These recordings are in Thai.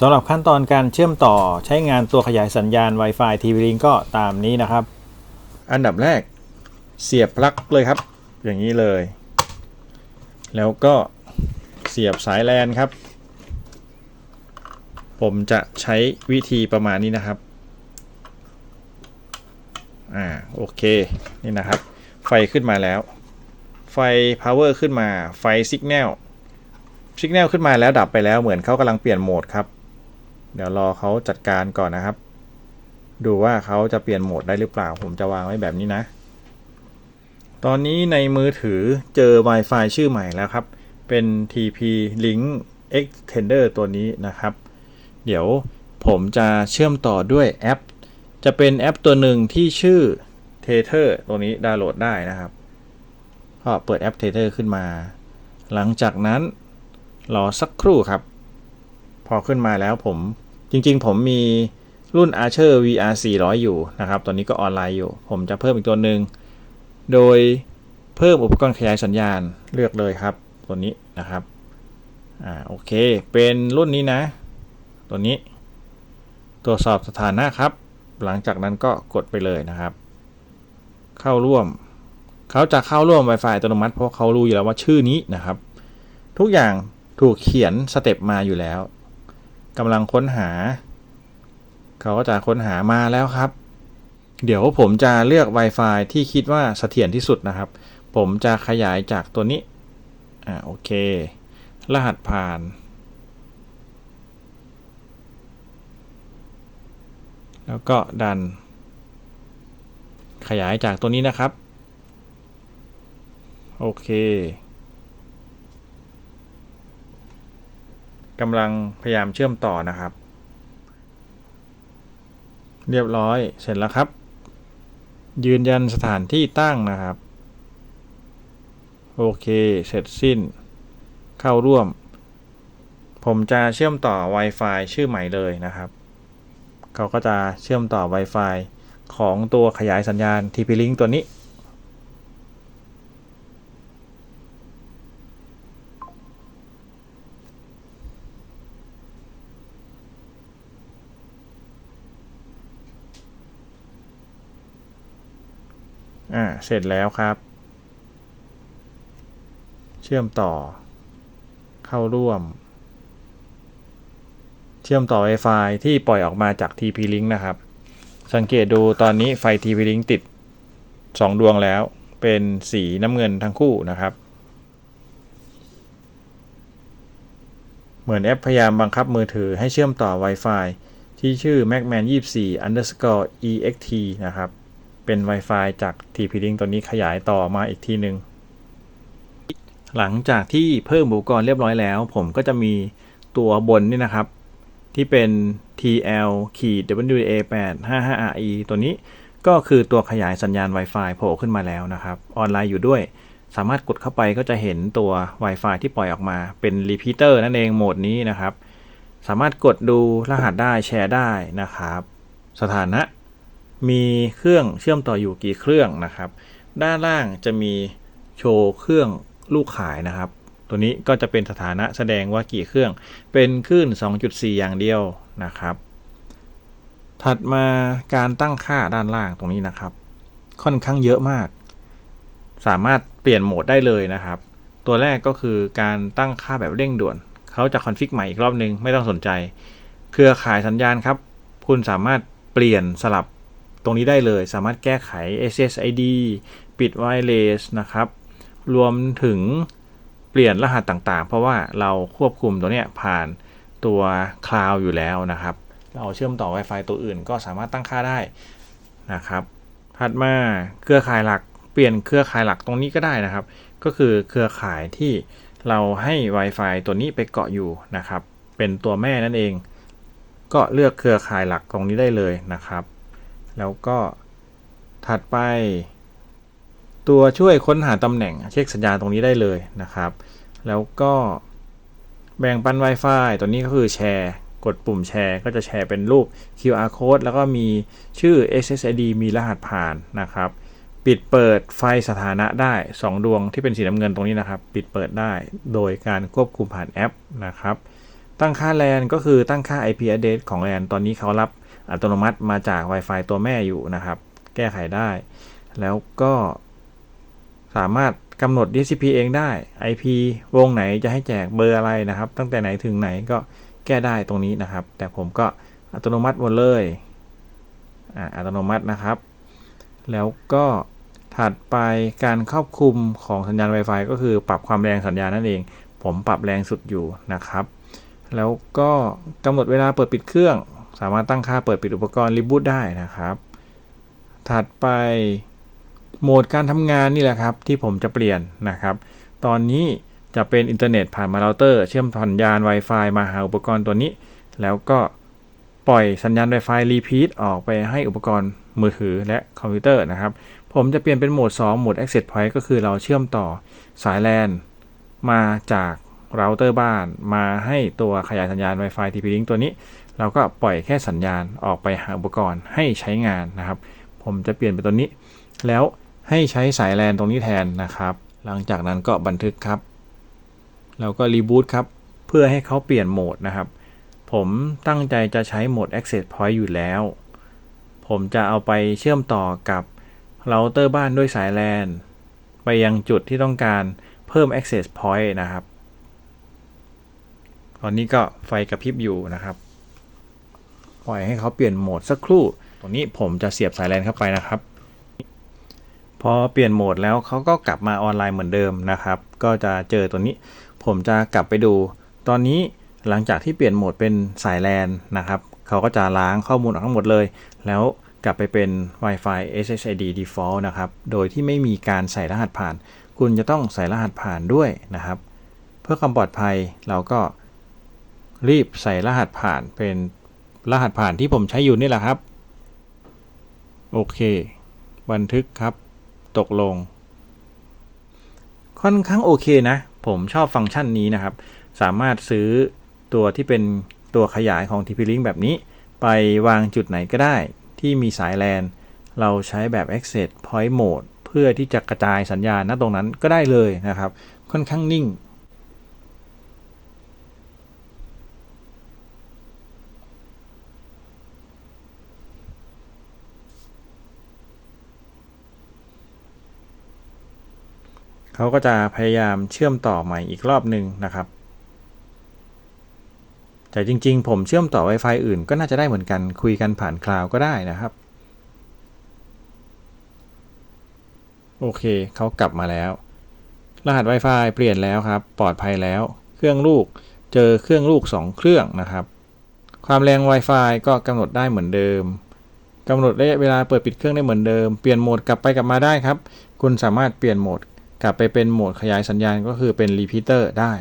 สำหรับขั้นตอนการเชื่อมต่อใช้งานตัวขยายสัญญาณ Wi-Fi TP-Link ก็ตามนี้นะครับ อันดับแรกเสียบปลั๊กเลยครับ อย่างนี้เลย แล้วก็เสียบสายแลนครับ ผมจะใช้วิธีประมาณนี้นะครับ อ่าโอเค นี่นะครับ ไฟขึ้นมาแล้ว ไฟ power ขึ้นมาไฟ signal signal ขึ้นมาแล้วดับไปแล้วเหมือนเขากำลังเปลี่ยนโหมดครับ เดี๋ยวรอเขาจัดการก่อนนะครับ ดูว่าเขาจะเปลี่ยนโหมดได้หรือเปล่า ผมจะวางไว้แบบนี้นะ ตอนนี้ในมือถือเจอ Wi-Fi ชื่อใหม่แล้วครับ เป็น TP Link Extender ตัวนี้นะครับ เดี๋ยวผมจะเชื่อมต่อด้วยแอป จะเป็นแอปตัวหนึ่งที่ชื่อ Tether ตัวนี้ดาวน์โหลดได้นะครับก็เปิดแอป Tether ขึ้นมา หลังจากนั้นรอสักครู่ครับ พอขึ้นมาแล้วผม จริงๆ ผมมีรุ่น Archer VR 400 อยู่นะครับ ตอนนี้ก็ออนไลน์อยู่ ผมจะเพิ่มอีกตัวหนึ่ง โดยเพิ่มอุปกรณ์ขยายสัญญาณเลือกเลยครับ ตัวนี้นะครับ อ่า โอเค เป็นรุ่นนี้นะ ตัวนี้ ตรวจสอบสถานะครับ หลังจากนั้นก็กดไปเลยนะครับ เข้าร่วม เขาจะเข้าร่วม Wi-Fi อัตโนมัติเพราะเขารู้อยู่แล้วว่าชื่อนี้นะครับ ทุกอย่างถูกเขียนสเต็ปมาอยู่แล้ว กำลังค้นหา เขาก็จะค้นหามาแล้วครับ เดี๋ยวผมจะเลือก Wi-Fi ที่คิดว่าเสถียรที่สุดนะครับ ผมจะขยายจากตัวนี้ อ่าโอเค รหัสผ่าน แล้วก็ดัน ขยายจากตัวนี้นะครับ โอเค กำลังพยายามเชื่อมต่อนะครับ เรียบร้อยเสร็จแล้วครับ ยืนยันสถานที่ตั้งนะครับ โอเค เสร็จสิ้น เข้าร่วม ผมจะเชื่อมต่อ Wi-Fi ชื่อใหม่เลยนะครับ เขาก็จะเชื่อมต่อ Wi-Fi ของตัวขยายสัญญาณ TP-Link ตัวนี้ อ่า เสร็จแล้วครับ เชื่อมต่อ เข้าร่วม เชื่อมต่อ Wi-Fi ที่ปล่อยออกมาจาก TP-Link นะครับ สังเกตดูตอนนี้ไฟ TP-Link ติด 2 ดวงแล้ว เป็นสีน้ำเงินทั้งคู่นะครับ เหมือนแอปพยายามบังคับมือถือให้เชื่อมต่อ Wi-Fi ที่ชื่อ macman 24 underscore ext นะครับ เป็น Wi-Fi จาก TP-Link ตัวนี้ขยายต่อมาอีกทีหนึ่งหลังจากที่เพิ่มอุปกรณ์เรียบร้อยแล้ว ผมก็จะมีตัวบนนี่นะครับ ที่เป็น TL WA8 55 RE ตัวนี้ก็คือตัวขยายสัญญาณ Wi-Fi โผล่ขึ้นมาแล้วนะครับ ออนไลน์อยู่ด้วย สามารถกดเข้าไปก็จะเห็นตัว Wi-Fi ที่ปล่อยออกมาเป็น Repeater นั่นเองโหมดนี้นะครับ สามารถกดดูรหัสได้แชร์ได้นะครับ สถานะ มีเครื่องเชื่อมต่ออยู่กี่เครื่องนะครับ ด้านล่างจะมีโชว์เครื่องลูกขายนะครับ ตัวนี้ก็จะเป็นสถานะแสดงว่ากี่เครื่อง เป็นคลื่น 2.4 อย่างเดียวนะครับ ถัดมาการตั้งค่าด้านล่างตรงนี้นะครับ ค่อนข้างเยอะมาก สามารถเปลี่ยนโหมดได้เลยนะครับ ตัวแรกก็คือการตั้งค่าแบบเร่งด่วน เขาจะคอนฟิกใหม่อีกรอบนึงไม่ต้องสนใจ เครือข่ายสัญญาณครับ คุณสามารถเปลี่ยนสลับ ตรงนี้ได้เลยสามารถแก้ไข SSID ปิด Wireless นะครับ รวมถึงเปลี่ยนรหัสต่างๆ เพราะว่าเราควบคุมตัวเนี้ยผ่านตัวคลาวอยู่แล้วนะครับ เราเชื่อมต่อ Wi-Fi ตัวอื่นก็สามารถตั้งค่าได้นะครับ ถัดมาเครือข่ายหลักเปลี่ยนเครือข่ายหลักตรงนี้ก็ได้นะครับ ก็คือเครือข่ายที่เราให้ Wi-Fi ตัวนี้ไปเกาะอยู่นะครับ เป็นตัวแม่นั่นเอง ก็เลือกเครือข่ายหลักตรงนี้ได้เลยนะครับ แล้วก็ถัดไป ตัวช่วยค้นหาตำแหน่งเช็คสัญญาณตรงนี้ได้เลยนะครับ แล้วก็แบ่งปัน Wi-Fi ตัวนี้ก็คือแชร์ กดปุ่มแชร์ก็จะแชร์เป็นรูป QR code แล้วก็มีชื่อ SSID มีรหัสผ่านนะครับ ปิดเปิดไฟสถานะได้ 2 ดวงที่เป็นสีน้ำเงินตรงนี้นะครับ ปิดเปิดได้โดยการควบคุมผ่านแอปนะครับตตั้งค่าแลนก็คือตั้งค่า IP address ของแลนตอนนี้เขารับ อัตโนมัติมาจาก Wi-Fi ตัวแม่อยู่นะครับ แก้ไขได้ แล้วก็สามารถกำหนด DHCP เองได้ IP วงไหนจะให้แจกเบอร์อะไรนะครับ ตั้งแต่ไหนถึงไหนก็แก้ได้ตรงนี้นะครับ แต่ผมก็อัตโนมัติหมดเลยอ่าอัตโนมัตินะครับ แล้วก็ถัดไปการครอบคลุมของสัญญาณ Wi-Fi ก็คือปรับความแรงสัญญาณนั่นเอง ผมปรับแรงสุดอยู่นะครับ แล้วก็กำหนดเวลาเปิดปิดเครื่อง สามารถตั้งค่าเปิดปิดอุปกรณ์รีบูตได้นะครับ ถัดไปโหมดการทำงานนี่แหละครับที่ผมจะเปลี่ยนนะครับ ตอนนี้จะเป็นอินเทอร์เน็ตผ่านมาเราเตอร์ เชื่อมสัญญาณ Wi-Fi มาหาอุปกรณ์ตัวนี้ แล้วก็ปล่อยสัญญาณ Wi-Fi รีพีทออกไปให้อุปกรณ์มือถือและคอมพิวเตอร์นะครับ ผมจะเปลี่ยนเป็นโหมด 2 โหมด Access Point ก็คือเราเชื่อมต่อสาย LAN มาจากเราเตอร์บ้านมาให้ตัวขยายสัญญาณ Wi-Fi TP-Link ตัวนี้ เราก็ปล่อยแค่สัญญาณออกไปหาอุปกรณ์ให้ใช้งานนะครับ ผมจะเปลี่ยนเป็นตัวนี้ แล้วให้ใช้สายแลนตรงนี้แทนนะครับ หลังจากนั้นก็บันทึกครับแล้วก็รีบูตครับ เพื่อให้เขาเปลี่ยนโหมดนะครับ ผมตั้งใจจะใช้โหมด Access Point อยู่แล้ว ผมจะเอาไปเชื่อมต่อกับเราเตอร์บ้านด้วยสายแลนไปยังจุดที่ต้องการเพิ่ม Access Point นะครับ ตอนนี้ก็ไฟกระพริบอยู่นะครับ ปล่อยให้เขาเปลี่ยนโหมดสักครู่ ตรงนี้ผมจะเสียบสายแลนเข้าไปนะครับ พอเปลี่ยนโหมดแล้วเขาก็กลับมาออนไลน์เหมือนเดิมนะครับ ก็จะเจอตัวนี้ ผมจะกลับไปดู ตอนนี้หลังจากที่เปลี่ยนโหมดเป็นสายแลนนะครับเขาก็จะล้างข้อมูลออกทั้งหมดเลย แล้วกลับไปเป็น Wi-Fi SSID default นะครับ โดยที่ไม่มีการใส่รหัสผ่าน คุณจะต้องใส่รหัสผ่านด้วยนะครับ เพื่อความปลอดภัยเราก็รีบใส่รหัสผ่านเป็น รหัสผ่านที่ผมใช้อยู่นี่แหละครับ โอเค บันทึกครับ ตกลง ค่อนข้างโอเคนะ ผมชอบฟังก์ชันนี้นะครับ สามารถซื้อตัวที่เป็นตัวขยายของ TP-Link แบบนี้ ไปวางจุดไหนก็ได้ ที่มีสายแลนเราใช้แบบ Access Point Mode เพื่อที่จะกระจายสัญญาณณตรงนั้นก็ได้เลยนะครับ ค่อนข้างนิ่ง เขาก็จะพยายามเชื่อมต่อใหม่อีกรอบหนึ่งนะครับ แต่จริงๆ ผมเชื่อมต่อ Wi-Fi อื่นก็น่าจะได้เหมือนกันคุยกันผ่านคลาวก็ได้นะครับ โอเคเขากลับมาแล้ว รหัส Wi-Fi เปลี่ยนแล้วครับ ปลอดภัยแล้ว เครื่องลูกเจอเครื่องลูก 2 เครื่องนะครับ ความแรง Wi-Fi ก็กำหนดได้เหมือนเดิมกำหนดระยะเวลาเปิดปิดเครื่องได้เหมือนเดิม เปลี่ยนโหมดกลับไปกลับมาได้ครับ คุณสามารถเปลี่ยนโหมด กลับไปเป็นโหมดขยายสัญญาณก็คือเป็นรีพีเตอร์ได้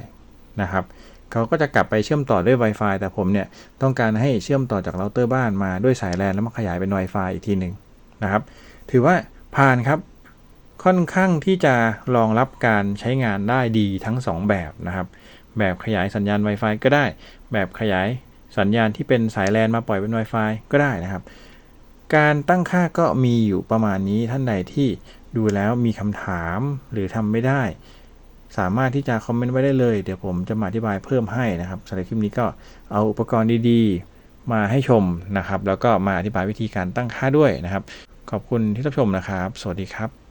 นะครับเขาก็จะกลับไปเชื่อมต่อด้วย Wi-Fi แต่ผมเนี่ยต้องการให้เชื่อมต่อจากเราเตอร์บ้านมาด้วยสายแลนแล้วมาขยายเป็น Wi-Fi อีกทีหนึ่งนะครับ ถือว่าผ่านครับค่อนข้างที่จะรองรับการใช้งานได้ดีทั้ง 2 แบบนะครับ แบบขยายสัญญาณ Wi-Fi ก็ได้ แบบขยายสัญญาณที่เป็นสายแลนมาปล่อยเป็น Wi-Fi ก็ได้นะครับ การตั้งค่าก็มีอยู่ประมาณนี้ท่านใดที่ดูแล้วมีคำถามหรือทำไม่ได้ สามารถที่จะคอมเมนต์ไว้ได้เลย เดี๋ยวผมจะมาอธิบายเพิ่มให้นะครับสำหรับคลิปนี้ก็เอาอุปกรณ์ดีๆ มาให้ชมนะครับ แล้วก็มาอธิบายวิธีการตั้งค่าด้วยนะครับ ขอบคุณที่รับชมนะครับ สวัสดีครับ